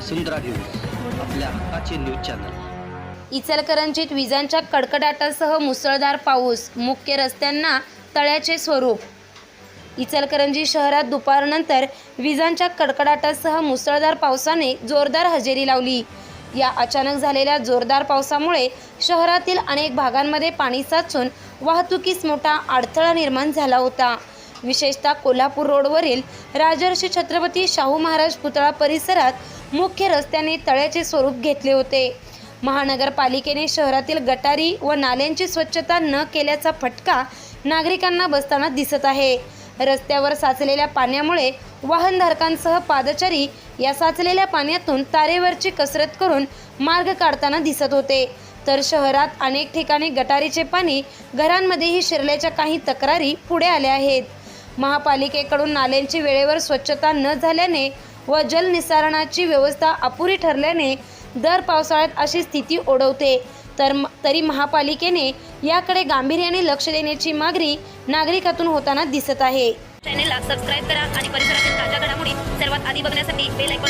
वसुंधरा news आपल्या हक्काचे news channel. इचलकरंजीत विजांच्या कडकडाटासह मुसळधार पाऊस मुख्य रस्त्यांना तळ्याचे स्वरूप. इचलकरंजी शहरात दुपारनंतर विजांच्या कडकडाटासह मुसळधार पावसाने जोरदार हजेरी लावली. या अचानक झालेल्या जोरदार पावसामुळे शहरातील अनेक भागांमध्ये पाणी साचून वाहतुकीस मोठा अडथळा निर्माण झाला होता. विशेषतः कोल्हापूर रोडवरील राजर्षी छत्रपती शाहू महाराज पुतळा परिसरात मुख्य रस्त्याने तळ्याचे स्वरूप घेतले होते. महानगरपालिकेने शहरातील गटारी व नाल्यांची स्वच्छता न केल्याचा फटका नागरिकांना बसताना दिसत आहे. रस्त्यावर साचलेल्या पाण्यामुळे वाहनधारकांसह पादचारी या साचलेल्या पाण्यातून तारेवरची कसरत करून मार्ग काढताना दिसत होते. तर शहरात अनेक ठिकाणी गटारीचे पाणी घरांमध्येही शिरल्याच्या काही तक्रारी पुढे आल्या आहेत. महापालिकेकडून नाल्यांची वेळेवर स्वच्छता न झाल्याने व जलनिसारणाची व्यवस्था अपुरी ठरल्याने दर पावसाळ्यात अशी स्थिती ओढवते. तर तरी महापालिकेने याकडे गांभीर्याने लक्ष देण्याची मागणी नागरिकातून होताना दिसत आहे. चॅनेलला सबस्क्राईब करा आणि परिसरातील ताज्या घडामोडी सर्वात आधी बघण्यासाठी बेल आयकॉनला